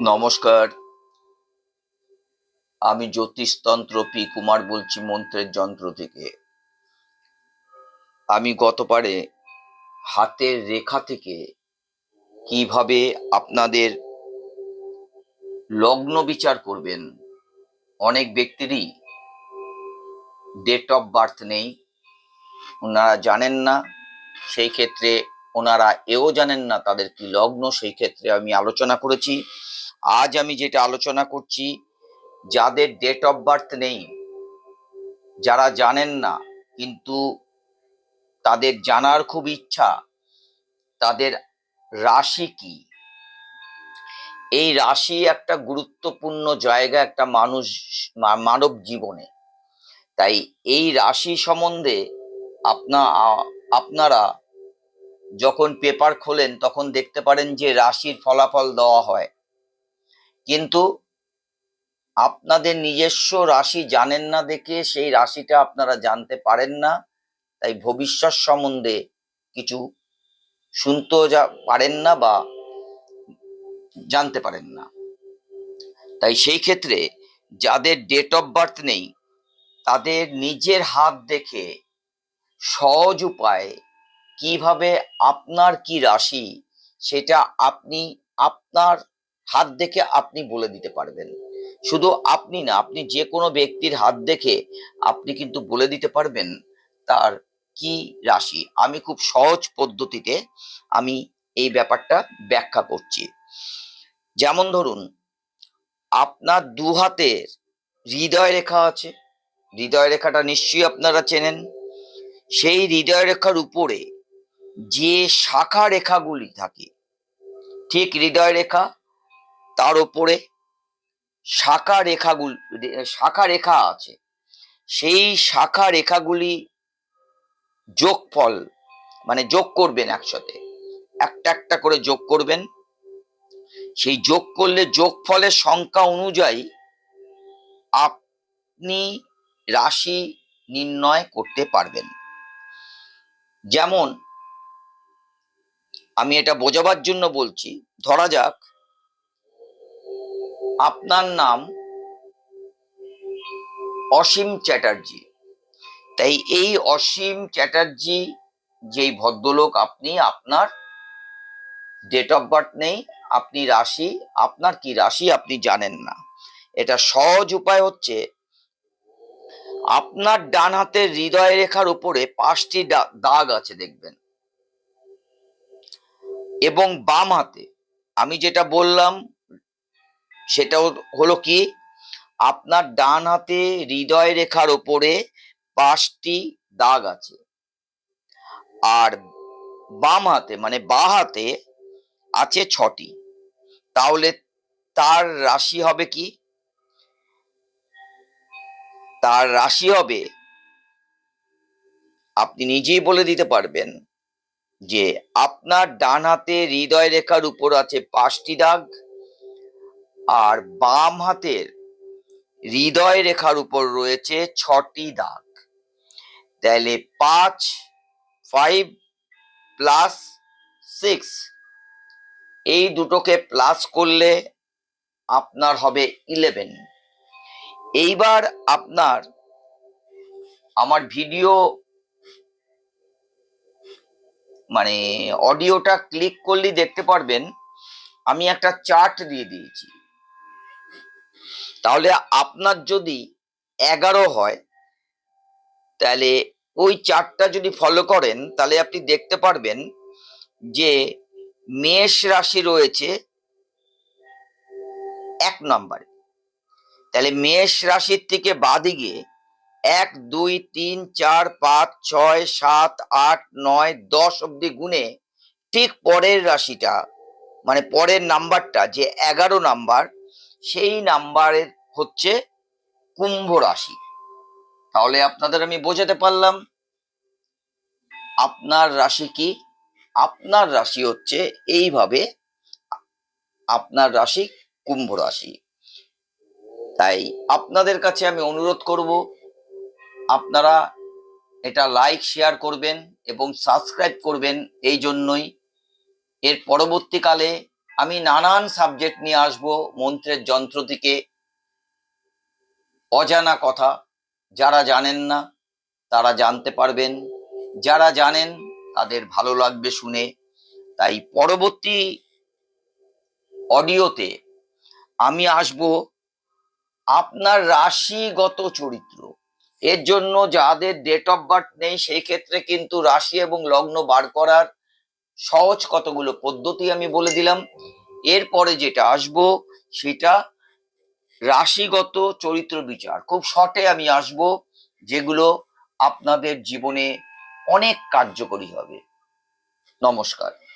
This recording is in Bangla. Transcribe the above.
নমস্কার। আমি জ্যোতিষতন্ত্র পি কুমার বলছি মন্ত্রের যন্ত্র থেকে। আমি গতবারে হাতের রেখা থেকে কীভাবে আপনাদের লগ্ন বিচার করবেন, অনেক ব্যক্তিরই ডেট অফ বার্থ নেই। ওনারা জানেন না, সেই ক্ষেত্রে ওনারা এও জানেন না তাদের কি লগ্ন, সেই ক্ষেত্রে আমি আলোচনা করেছি। আজ আমি যেটা আলোচনা করছি, যাদের ডেট অফ বার্থ নেই, যারা জানেন না, কিন্তু তাদের জানার খুব ইচ্ছা, তাদের রাশি কি? এই রাশি একটা গুরুত্বপূর্ণ জায়গা একটা মানুষ মানব জীবনে। তাই এই রাশি সম্বন্ধে আপনা আপনারা যখন পেপার খোলেন, তখন দেখতে পারেন যে রাশির ফলাফল দেওয়া হয়। কিন্তু আপনাদের নিজস্ব রাশি জানেন না দেখে সেই রাশিটা আপনারা জানতে পারেন না। তাই ভবিষ্যৎ সম্বন্ধে কিছু শুনতেও যা পারেন না বা জানতে পারেন না। তাই সেই ক্ষেত্রে যাদের ডেট অফ বার্থ নেই, তাদের নিজের হাত দেখে সহজ উপায় কীভাবে আপনার কি রাশি, সেটা আপনি আপনার হাত দেখে আপনি বলে দিতে পারবেন। শুধু আপনি না, আপনি যে কোনো ব্যক্তির হাত দেখে আপনি কিন্তু বলে দিতে পারবেন তার কি রাশি। আমি খুব সহজ পদ্ধতিতে আমি এই ব্যাপারটা ব্যাখ্যা করছি। যেমন ধরুন, আপনার দু হাতের হৃদয় রেখা আছে। হৃদয় রেখাটা নিশ্চয়ই আপনারা চেনেন। সেই হৃদয় রেখার উপরে যে শাখা রেখাগুলি থাকে, ঠিক হৃদয় রেখা তার উপরে শাখা রেখাগুলি শাখা রেখা আছে। সেই শাখা রেখাগুলি যোগফল মানে যোগ করবেন একসাথে। একটা একটা করে যোগ করবেন। সেই যোগ করলে যোগফলের সংখ্যা অনুযায়ী আপনি রাশি নির্ণয় করতে পারবেন। যেমন, আমি এটা বোঝাবার জন্য বলছি, ধরা যাক আপনার নাম অসীম চ্যাটার্জি। তাই এই অসীম চ্যাটার্জি, যেই ভদ্রলোক আপনি, আপনার ডেট অফ বার্থ নেই, আপনি রাশি, আপনার কি রাশি আপনি জানেন না। এটা সহজ উপায় হচ্ছে, আপনার ডান হাতের হৃদয় রেখার উপরে পাঁচটি দাগ আছে দেখবেন। এবং বাম হাতে, আমি যেটা বললাম সেটা হল- হলো কি? আপনার ডান হাতে হৃদয় রেখার ওপরে পাঁচটি দাগ আছে। আর বাম হাতে মানে বা হাতে আছে ছটি। তাহলে তার রাশি হবে কি? তার রাশি হবে, আপনি নিজেই বলে দিতে পারবেন যে আপনার ডান হাতে হৃদয় রেখার উপর আছে পাঁচটি দাগ আর বাম হাতের হৃদয় রেখার উপর রয়েছে ছটি দাগ। তাহলে পাঁচ ফাইভ প্লাস সিক্স এই দুটোকে প্লাস করলে আপনার হবে ইলেভেন এইবার আপনার, আমার ভিডিও মানে অডিওটা ক্লিক করলেই দেখতে পারবেন, আমি একটা চার্ট দিয়ে দিয়েছি। তাহলে আপনার যদি এগারো হয়, তাহলে ওই চারটা যদি ফলো করেন, তাহলে আপনি দেখতে পারবেন যে মেষ রাশি রয়েছে এক নম্বরে। তাহলে মেষ রাশির থেকে বাদিকে এক, দুই, তিন, চার, পাঁচ, ছয়, সাত, আট, নয়, দশ অব্দি গুণে ঠিক পরের রাশিটা মানে পরের নাম্বারটা যে এগারো নাম্বার, সেই নাম্বারের হচ্ছে কুম্ভ রাশি। তাহলে আপনাদের আমি বোঝাতে পারলাম, আপনার রাশি কি? আপনার রাশি হচ্ছে এইভাবে, আপনার রাশি কুম্ভ রাশি। তাই আপনাদের কাছে আমি অনুরোধ করব, আপনারা এটা লাইক, শেয়ার করবেন এবং সাবস্ক্রাইব করবেন এই জন্যই। এর পরবর্তীকালে আমি নানান সাবজেক্ট নিয়ে আসব মন্ত্রের যন্ত্র থেকে। অজানা কথা যারা জানেন না, তারা জানতে পারবেন। যারা জানেন, তাদের ভালো লাগবে শুনে। তাই পরবর্তী অডিওতে আমি আসব আপনার রাশিগত চরিত্র। এর জন্য যাদের ডেট অফ বার্থ নেই, সেই ক্ষেত্রে কিন্তু রাশি এবং লগ্ন বার করার সহজ কতগুলো পদ্ধতি আমি বলে দিলাম। এরপরে যেটা আসব, সেটা রাশিগত চরিত্র বিচার। খুব শর্টে আমি আসব যেগুলো আপনাদের জীবনে অনেক কার্যকরী হবে। নমস্কার।